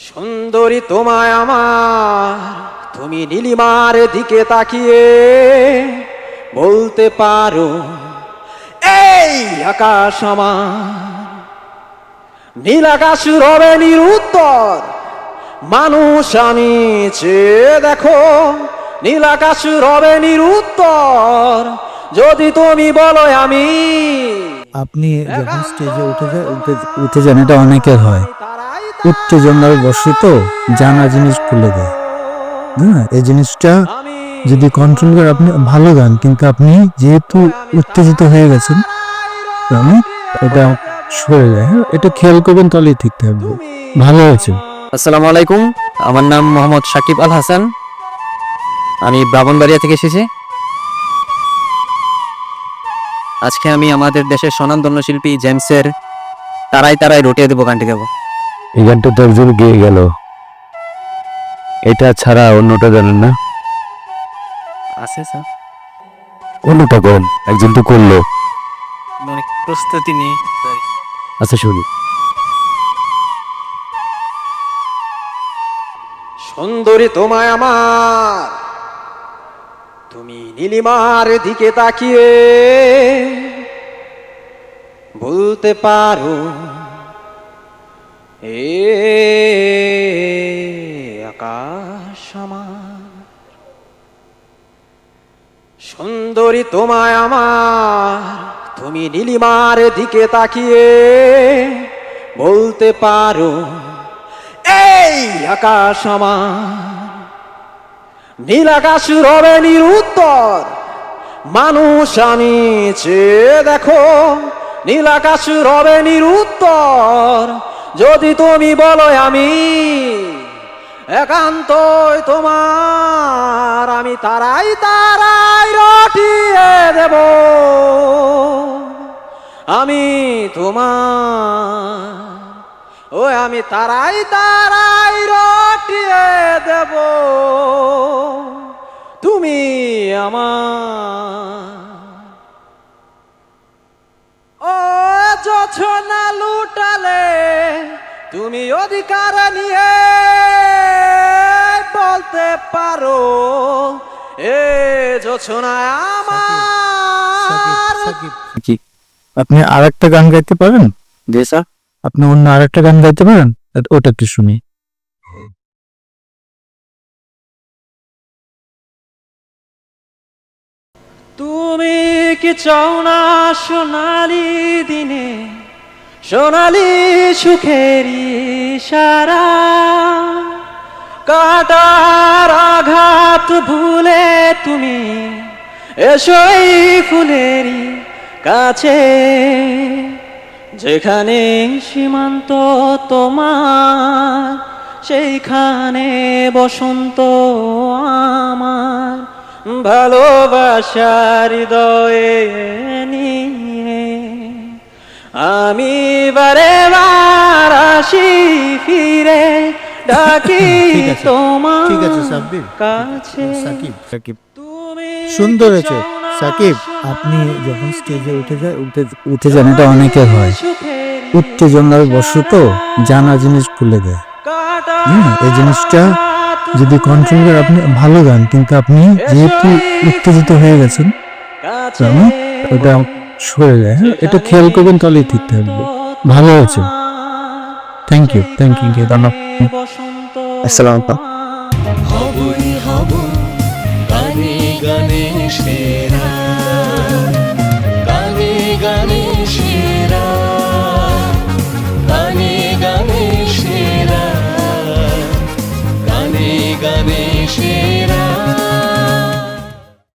সুন্দরী তোমায় আমার তুমি নীলিমার দিকে তাকিয়ে বলতে পারো এই আকাশ আমার নীল আকাশ রবে নিরুত্তর মানুষ আমি চেয়ে দেখো নীল আকাশ রবে নিরুত্তর যদি তুমি বলো আমি আপনি যখন স্টেজে উঠে উঠে যান এটা অনেকের হয়। উত্তেজনার বসে তো জানা জিনিস খুলে দেয় হ্যাঁ এই জিনিসটা যদি কন্ট্রোল করে, আপনি ভালো গান, কিন্তু আপনি যেহেতু উত্তেজিত হয়ে গেছেন এটা সরে যায়। হ্যাঁ এটা খেয়াল করবেন, তাহলেই ঠিক থাকবে। ভালো হয়েছে আসসালামু আলাইকুম। আমার নাম মোহাম্মদ সাকিব আল হাসান। আমি ব্রাহ্মণবাড়িয়া থেকে এসেছি। আজকে আমি আমাদের দেশের স্বনামধন্য শিল্পী জেমসের তারাই তারাই রটিয়ে দেবো গানটি গাবো। এই গানটা তো একজন গেয়ে গেল। এটা ছাড়া অন্যটা জানেন না? আছে স্যার। অন্যটা করেন একজন তো করল। অনেক প্রস্তুতি নেই আচ্ছা শুনি। সুন্দরী তোমায় আমার তুমি নীলিমার দিকে তাকিয়ে বলতে পারো এ আকাশ আমার সুন্দরী তোমায় আমার, তুমি নীলিমার দিকে তাকিয়ে বলতে পারো, এই আকাশ আমার নীল আকাশ রবে নিরুত্তর, মানুষ আমি চেয়ে দেখো, নীল আকাশ রবে নিরুত্তর। যদি তুমি বলো আমি একান্তই তোমার, আমি তারাই তারাই রটিয়ে দেব। আমি তোমার, ও আমি তারাই তারাই রটিয়ে দেব। তুমি আমার তুমি অধিকার নিয়ে বলতে পারো। এ আমার। কি? আপনি আর একটা গান গাইতে পারেন? জি স্যার। আপনি অন্য আর একটা গান গাইতে পারেন? ওটা একটু শুনি। তুমি কি চাও না সোনালি দিনে? সোনালি সুখেরি সারা কাটার আঘাত ভুলে তুমি এসোই ফুলেরই কাছে, যেখানে সীমান্ত তোমার, সেইখানে বসন্ত আমার, ভালোবাসার হৃদয়ে নিয়ে আমি বারে বার আসি ফিরে ডাকি তোমার ঠিক আছে, সাব্বির। কাছে। সাকিব। সাকিব। তুমি সুন্দর হয়েছে। সাকিব আপনি যখন স্টেজে উঠে যায় উঠে উঠে যান এটা অনেকের হয়। উত্তেজনার বসে তো জানা জিনিস খুলে দেয়। হ্যাঁ এই জিনিসটা যদি কন্ট্রোল করে আপনি ভালো গান কিন্তু আপনি যেহেতু উত্তেজিত হয়ে গেছেন ওটা সরে যায় হ্যাঁ? এটা খেয়াল করবেন তাহলেই ঠিক থাকবে ভালো আছে থ্যাংক ইউ থ্যাংক ইউ ধন্যবাদ। দানা আসসালামু আলাইকুম। হবই হব গানে গানে সেরা।